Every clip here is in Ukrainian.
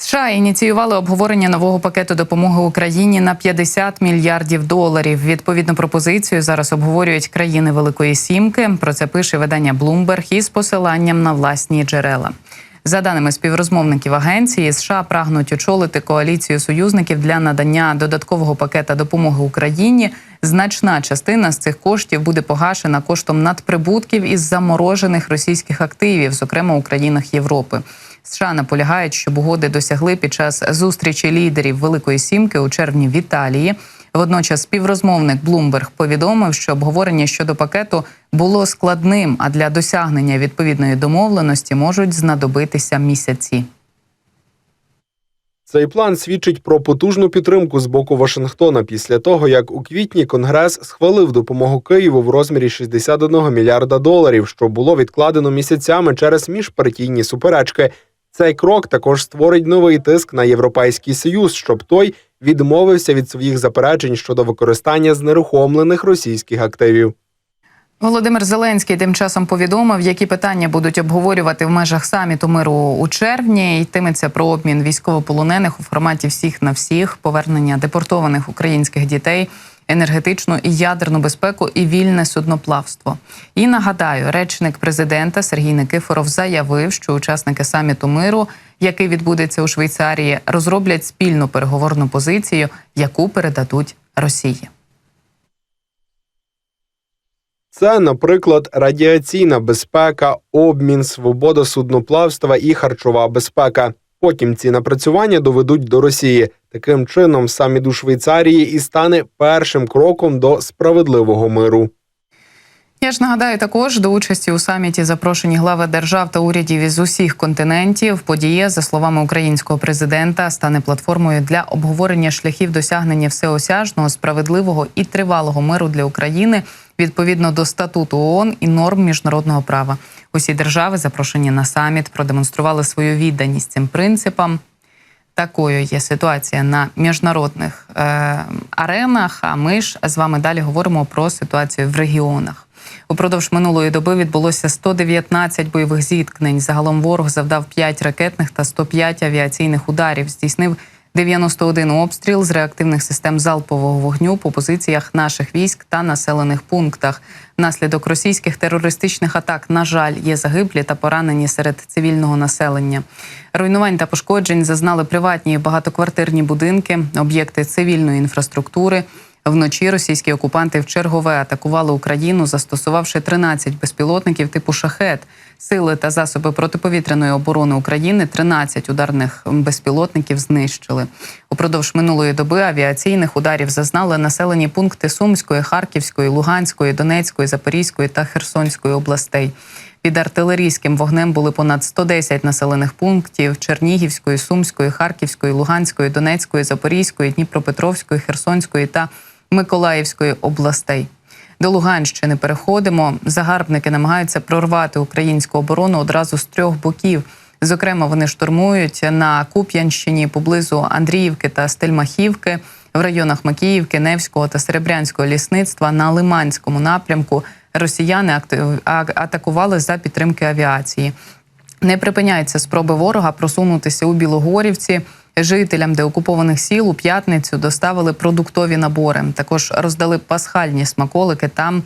США ініціювали обговорення нового пакету допомоги Україні на 50 мільярдів доларів. Відповідну пропозицію зараз обговорюють країни Великої Сімки. Про це пише видання Bloomberg із посиланням на власні джерела. За даними співрозмовників агенції, США прагнуть очолити коаліцію союзників для надання додаткового пакета допомоги Україні. Значна частина з цих коштів буде погашена коштом надприбутків із заморожених російських активів, зокрема у країнах Європи. США наполягають, щоб угоди досягли під час зустрічі лідерів Великої Сімки у червні в Італії. Водночас співрозмовник Bloomberg повідомив, що обговорення щодо пакету було складним, а для досягнення відповідної домовленості можуть знадобитися місяці. Цей план свідчить про потужну підтримку з боку Вашингтона після того, як у квітні Конгрес схвалив допомогу Києву в розмірі 61 мільярда доларів, що було відкладено місяцями через міжпартійні суперечки. Цей крок також створить новий тиск на європейський союз, щоб той відмовився від своїх заперечень щодо використання знерухомлених російських активів. Володимир Зеленський тим часом повідомив, які питання будуть обговорювати в межах саміту миру у червні. Йтиметься про обмін військовополонених у форматі всіх на всіх, повернення депортованих українських дітей, енергетичну і ядерну безпеку і вільне судноплавство. І нагадаю, речник президента Сергій Никифоров заявив, що учасники саміту миру, який відбудеться у Швейцарії, розроблять спільну переговорну позицію, яку передадуть Росії. Це, наприклад, радіаційна безпека, обмін, свобода судноплавства і харчова безпека. Потім ці напрацювання доведуть до Росії. Таким чином, саміт у Швейцарії і стане першим кроком до справедливого миру. Я ж нагадаю, також до участі у саміті запрошені глави держав та урядів із усіх континентів. Подія, за словами українського президента, стане платформою для обговорення шляхів досягнення всеосяжного, справедливого і тривалого миру для України відповідно до статуту ООН і норм міжнародного права. Усі держави, запрошені на саміт, продемонстрували свою відданість цим принципам. Такою є ситуація на міжнародних е, аренах. А ми ж з вами далі говоримо про ситуацію в регіонах. Упродовж минулої доби відбулося 119 бойових зіткнень. Загалом ворог завдав 5 ракетних та 105 авіаційних ударів. Здійснив 91 обстріл з реактивних систем залпового вогню по позиціях наших військ та населених пунктах. Внаслідок російських терористичних атак, на жаль, є загиблі та поранені серед цивільного населення. Руйнувань та пошкоджень зазнали приватні багатоквартирні будинки, об'єкти цивільної інфраструктури. Вночі російські окупанти в чергове атакували Україну, застосувавши 13 безпілотників типу шахет. Сили та засоби протиповітряної оборони України 13 ударних безпілотників знищили. Упродовж минулої доби авіаційних ударів зазнали населені пункти Сумської, Харківської, Луганської, Донецької, Запорізької та Херсонської областей. Під артилерійським вогнем були понад 110 населених пунктів Чернігівської, Сумської, Харківської, Луганської, Донецької, Запорізької, Дніпропетровської, Херсонської та Миколаївської областей. До Луганщини переходимо. Загарбники намагаються прорвати українську оборону одразу з трьох боків. Зокрема, вони штурмують на Куп'янщині поблизу Андріївки та Стельмахівки, в районах Макіївки, Невського та Серебрянського лісництва на Лиманському напрямку. Росіяни атакували за підтримки авіації. Не припиняються спроби ворога просунутися у Білогорівці. Жителям деокупованих сіл у п'ятницю доставили продуктові набори. Також роздали пасхальні смаколики там,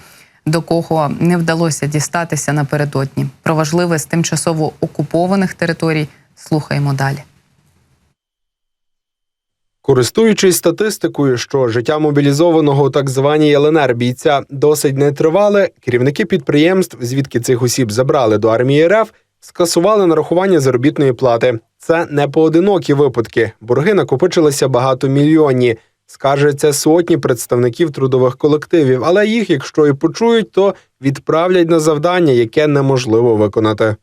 до кого не вдалося дістатися напередодні. Про важливе з тимчасово окупованих територій слухаємо далі. Користуючись статистикою, що життя мобілізованого у так званій ЛНР бійця досить нетривале, керівники підприємств, звідки цих осіб забрали до армії РФ, скасували нарахування заробітної плати. Це не поодинокі випадки. Борги накопичилися багатомільйонні. Скаржаться сотні представників трудових колективів, але їх, якщо і почують, то відправлять на завдання, яке неможливо виконати.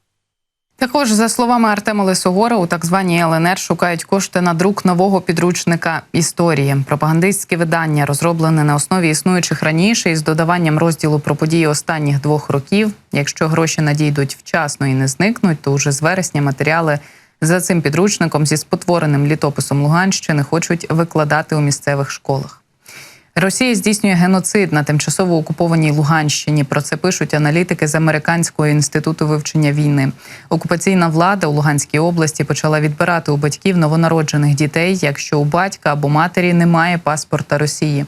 Також, за словами Артема Лисогора, у так званій ЛНР шукають кошти на друк нового підручника історії. Пропагандистське видання розроблене на основі існуючих раніше із додаванням розділу про події останніх двох років. Якщо гроші надійдуть вчасно і не зникнуть, то уже з вересня матеріали за цим підручником зі спотвореним літописом Луганщини хочуть викладати у місцевих школах. Росія здійснює геноцид на тимчасово окупованій Луганщині. Про це пишуть аналітики з Американського інституту вивчення війни. Окупаційна влада у Луганській області почала відбирати у батьків новонароджених дітей, якщо у батька або матері немає паспорта Росії.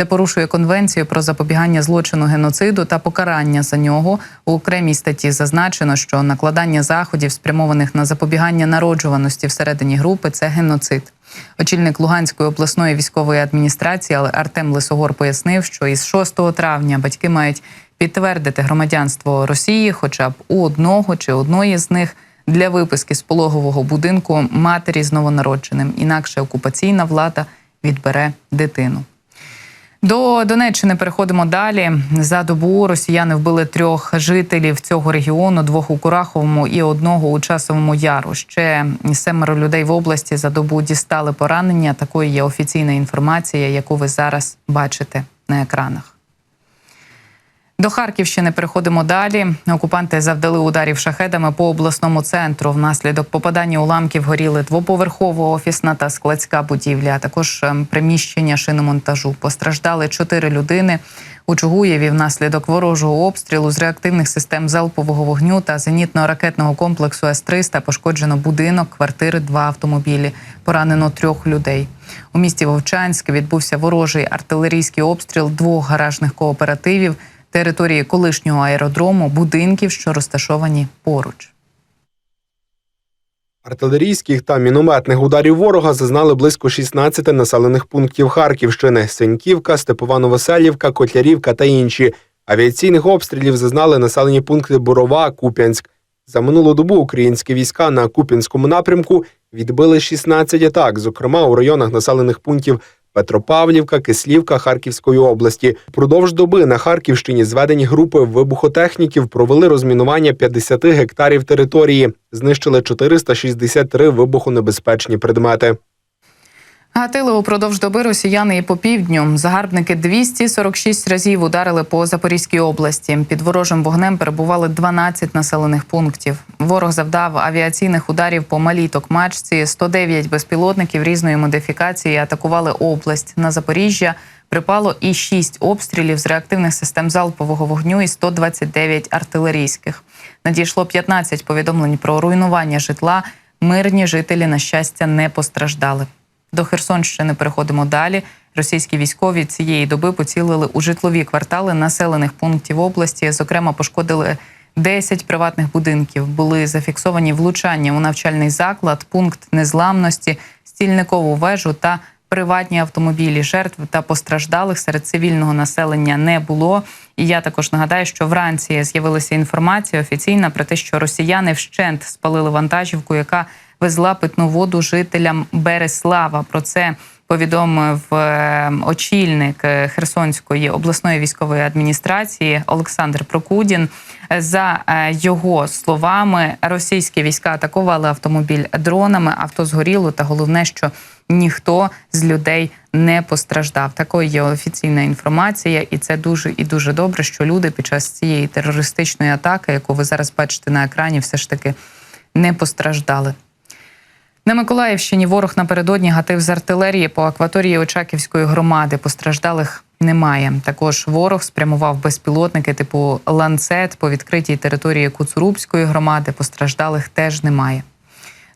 Це порушує конвенцію про запобігання злочину геноциду та покарання за нього. У окремій статті зазначено, що накладання заходів, спрямованих на запобігання народжуваності всередині групи, це геноцид. Очільник Луганської обласної військової адміністрації, Артем Лисогор пояснив, що із 6 травня батьки мають підтвердити громадянство Росії, хоча б у одного чи одної з них для виписки з пологового будинку матері з новонародженим. Інакше окупаційна влада відбере дитину. До Донеччини переходимо далі. За добу росіяни вбили трьох жителів цього регіону: двох у Кураховому і одного у часовому яру. Ще семеро людей в області за добу дістали поранення. Такою є офіційна інформація, яку ви зараз бачите на екранах. До Харківщини переходимо далі. Окупанти завдали ударів шахедами по обласному центру. Внаслідок попадання уламків горіли двоповерхова офісна та складська будівля, а також ем, приміщення шиномонтажу. Постраждали чотири людини. У Чугуєві внаслідок ворожого обстрілу з реактивних систем залпового вогню та зенітно-ракетного комплексу С-300 пошкоджено будинок, квартири, два автомобілі. Поранено трьох людей. У місті Вовчанськ відбувся ворожий артилерійський обстріл двох гаражних кооперативів території колишнього аеродрому, будинків, що розташовані поруч. Артилерійських та мінометних ударів ворога зазнали близько 16 населених пунктів Харківщини: Сеньківка, Степовано-Веселівка, Котлярівка та інші. Авіаційних обстрілів зазнали населені пункти Борова, Куп'янськ. За минулу добу українські війська на Куп'янському напрямку відбили 16 атак, зокрема у районах населених пунктів Петропавлівка, Кислівка Харківської області. Продовж доби на Харківщині зведені групи вибухотехніків провели розмінування 50 гектарів території, знищили 463 вибухонебезпечні предмети. Гатили упродовж доби росіяни і по півдню. Загарбники 246 разів ударили по Запорізькій області. Під ворожим вогнем перебували 12 населених пунктів. Ворог завдав авіаційних ударів по малій Токмачці. 109 безпілотників різної модифікації атакували область. На Запоріжжя припало і 6 обстрілів з реактивних систем залпового вогню і 129 артилерійських. Надійшло 15 повідомлень про руйнування житла. Мирні жителі, на щастя, не постраждали. До Херсонщини переходимо далі. Російські військові цієї доби поцілили у житлові квартали населених пунктів області. Зокрема, пошкодили 10 приватних будинків. Були зафіксовані влучання у навчальний заклад, пункт незламності, стільникову вежу та приватні автомобілі. Жертв та постраждалих серед цивільного населення не було. І я також нагадаю, що вранці з'явилася інформація офіційна про те, що росіяни вщент спалили вантажівку, яка везла питну воду жителям Береслава. Про це повідомив е, очільник е, Херсонської обласної військової адміністрації Олександр Прокудін. За е, його словами, російські війська атакували автомобіль дронами, авто згоріло, та головне, що ніхто з людей не постраждав. Такою є офіційна інформація, і це дуже і дуже добре, що люди під час цієї терористичної атаки, яку ви зараз бачите на екрані, все ж таки не постраждали. На Миколаївщині ворог напередодні гатив з артилерії по акваторії Очаківської громади. Постраждалих немає. Також ворог спрямував безпілотники типу ланцет по відкритій території Куцурубської громади. Постраждалих теж немає.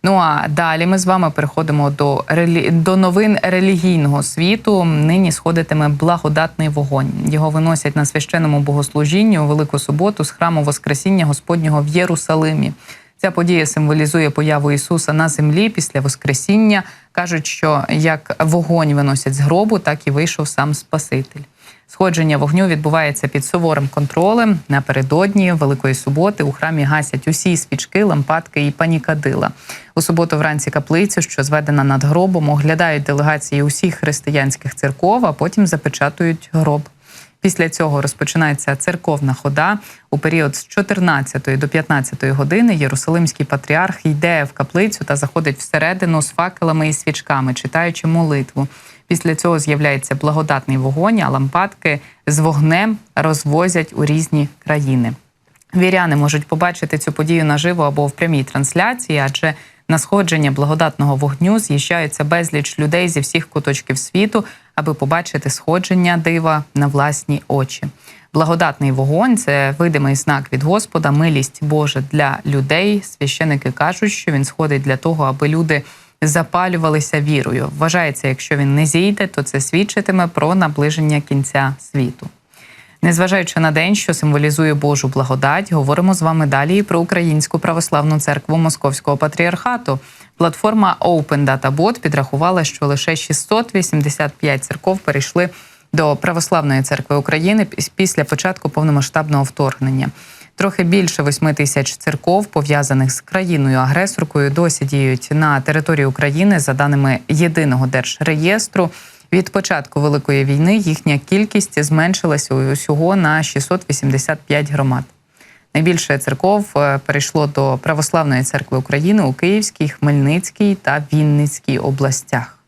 Ну а далі ми з вами переходимо до релі... до новин релігійного світу. Нині сходитиме благодатний вогонь. Його виносять на священному богослужінні у Велику суботу з храму Воскресіння Господнього в Єрусалимі. Ця подія символізує появу Ісуса на землі після Воскресіння. кажуть, що як вогонь виносять з гробу, так і вийшов сам Спаситель. Сходження вогню відбувається під суворим контролем. Напередодні Великої суботи у храмі гасять усі свічки, лампадки і панікадила. У суботу вранці каплицю, що зведена над гробом, оглядають делегації усіх християнських церков, а потім запечатують гроб. Після цього розпочинається церковна хода. У період з 14 до 15 години Єрусалимський патріарх йде в каплицю та заходить всередину з факелами і свічками, читаючи молитву. Після цього з'являється благодатний вогонь, а лампадки з вогнем розвозять у різні країни. Віряни можуть побачити цю подію наживо або в прямій трансляції, адже на сходження благодатного вогню з'їжджаються безліч людей зі всіх куточків світу, аби побачити сходження дива на власні очі. Благодатний вогонь це видимий знак від Господа, милість Божа для людей. Священики кажуть, що він сходить для того, аби люди запалювалися вірою. Вважається, якщо він не зійде, то це свідчитиме про наближення кінця світу. Незважаючи на день, що символізує Божу благодать, говоримо з вами далі про Українську православну церкву Московського патріархату. Платформа Open Data Bot підрахувала, що лише 685 церков перейшли до Православної церкви України після початку повномасштабного вторгнення. Трохи більше 8 тисяч церков, пов'язаних з країною-агресоркою, досі діють на території України за даними єдиного держреєстру. Від початку великої війни їхня кількість зменшилася усього на 685 громад. Найбільше церков е, перейшло до Православної церкви України у Київській, Хмельницькій та Вінницькій областях.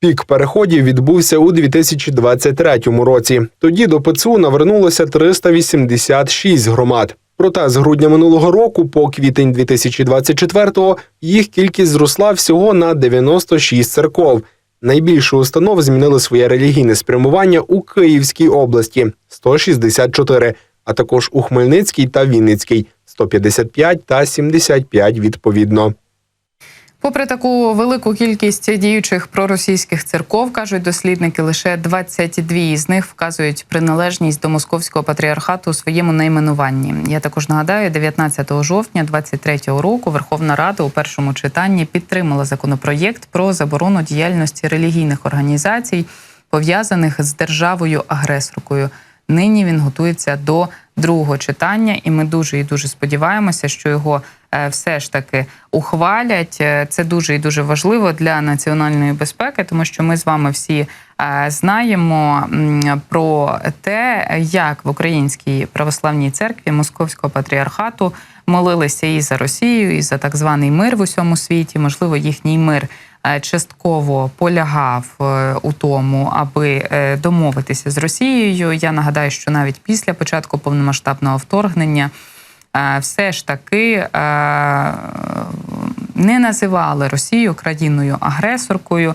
Пік переходів відбувся у 2023 році. Тоді до ПЦУ навернулося 386 громад. Проте з грудня минулого року по квітень 2024-го їх кількість зросла всього на 96 церков. Найбільше установ змінили своє релігійне спрямування у Київській області 164, а також у Хмельницькій та Вінницькій 155 та 75 відповідно. Попри таку велику кількість діючих проросійських церков, кажуть дослідники, лише 22 із них вказують приналежність до московського патріархату у своєму найменуванні. Я також нагадаю, 19 жовтня 23-го року Верховна Рада у першому читанні підтримала законопроєкт про заборону діяльності релігійних організацій, пов'язаних з державою-агресоркою. Нині він готується до другого читання, і ми дуже і дуже сподіваємося, що його е, все ж таки ухвалять. Е, Це дуже і дуже важливо для національної безпеки, тому що ми з вами всі е, знаємо про те, як в українській православній церкві Московського патріархату молилися і за Росію, і за так званий мир в усьому світі. Можливо, їхній мир частково полягав е, у тому, аби е, домовитися з Росією. Я нагадаю, що навіть після початку повномасштабного вторгнення е, все ж таки е, не називали Росію країною агресоркою.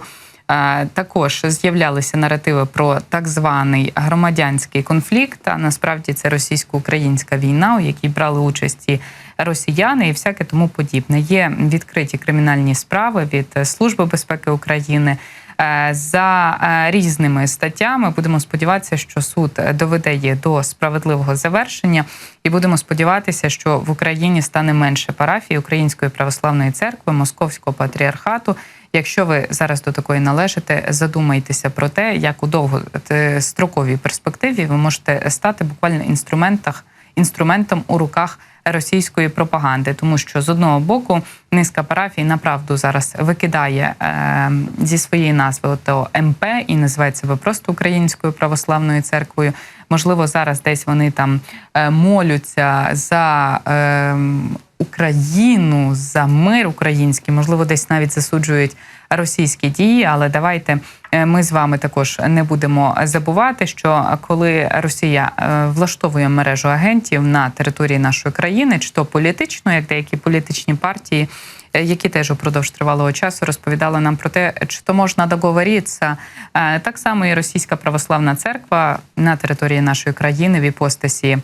Також з'являлися наративи про так званий громадянський конфлікт. А насправді це російсько-українська війна, у якій брали участь і росіяни і всяке тому подібне. Є відкриті кримінальні справи від Служби безпеки України. Е, За е, різними статтями будемо сподіватися, що суд доведе їх до справедливого завершення, і будемо сподіватися, що в Україні стане менше парафій Української православної церкви, Московського патріархату. Якщо ви зараз до такої належите, задумайтеся про те, як у довгостроковій перспективі ви можете стати буквально інструментах інструментом у руках російської пропаганди, тому що з одного боку низка парафій направду зараз викидає е, зі своєї назви ото МП і називає себе просто Українською православною церквою. Можливо, зараз десь вони там е, молються за е, Україну, за мир український, можливо, десь навіть засуджують російські дії. Але давайте е, ми з вами також не будемо забувати, що коли Росія е, влаштовує мережу агентів на території нашої країни, чи то політично, як деякі політичні партії. е, Які теж упродовж тривалого часу розповідали нам про те, чи то можна договоритися. Так само і Російська православна церква на території нашої країни в іпостасі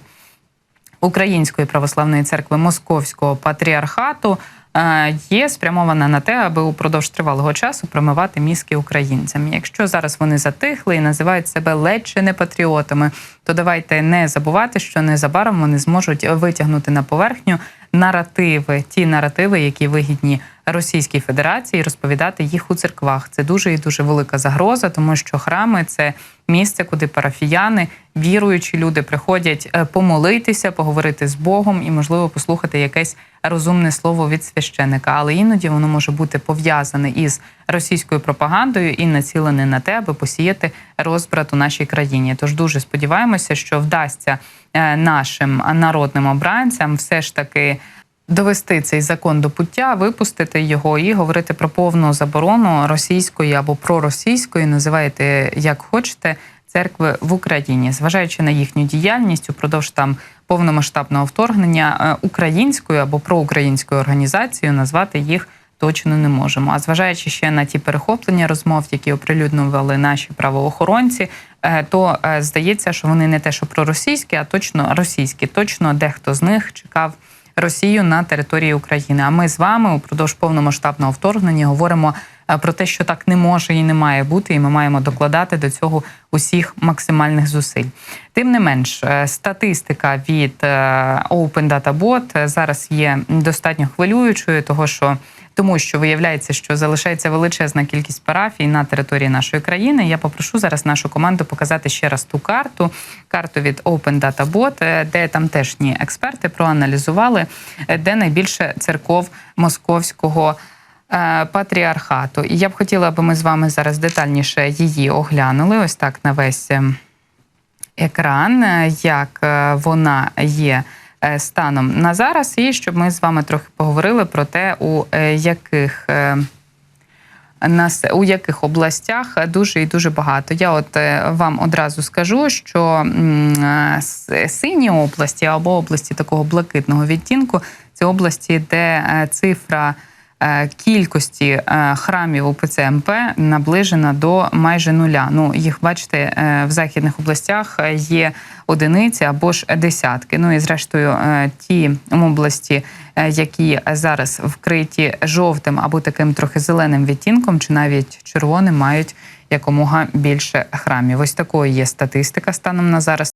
Української православної церкви Московського патріархату е, є спрямована на те, аби упродовж тривалого часу промивати мізки українцям. Якщо зараз вони затихли і називають себе ледь чи не патріотами, то давайте не забувати, що незабаром вони зможуть витягнути на поверхню наративи, ті наративи, які вигідні Російській Федерації, розповідати їх у церквах. Це дуже і дуже велика загроза, тому що храми це місце, куди парафіяни, віруючі люди приходять е, помолитися, поговорити з Богом і, можливо, послухати якесь розумне слово від священика. Але іноді воно може бути пов'язане із російською пропагандою і націлене на те, аби посіяти розбрат у нашій країні. Тож дуже сподіваємося, що вдасться е, нашим народним обранцям все ж таки. Довести цей закон до пуття, випустити його і говорити про повну заборону російської або проросійської, називайте як хочете, церкви в Україні, зважаючи на їхню діяльність упродовж там повномасштабного вторгнення е, українською або проукраїнською організацією, назвати їх точно не можемо. А зважаючи ще на ті перехоплення розмов, які оприлюднювали наші правоохоронці, е, то е, здається, що вони не те, що проросійські, а точно російські. Точно дехто з них чекав. Росію на території України. А ми з вами упродовж повномасштабного вторгнення говоримо е, про те, що так не може і не має бути, і ми маємо докладати до цього усіх максимальних зусиль. Тим не менш, е, статистика від е, Open Data Bot зараз є достатньо хвилюючою, того що тому що виявляється, що залишається величезна кількість парафій на території нашої країни. Я попрошу зараз нашу команду показати ще раз ту карту, карту від Open Data Bot, е, де тамтешні експерти проаналізували, е, де найбільше церков московського. е, Патріархату, і я б хотіла, аби ми з вами зараз детальніше її оглянули. Ось так на весь ем, екран, як вона є станом на зараз, і щоб ми з вами трохи поговорили про те, у е, яких. е, нас у яких областях дуже і дуже багато. Я от е, вам одразу скажу, що е, сині області або області такого блакитного відтінку це області, де е, цифра е, кількості е, храмів УПЦ МП наближена до майже нуля. Ну їх бачите е, в західних областях е, є одиниці або ж десятки. Ну і зрештою, е, ті області, е, які зараз вкриті жовтим або таким трохи зеленим відтінком, чи навіть червоним, мають якомога більше храмів. Ось такою є статистика станом на зараз.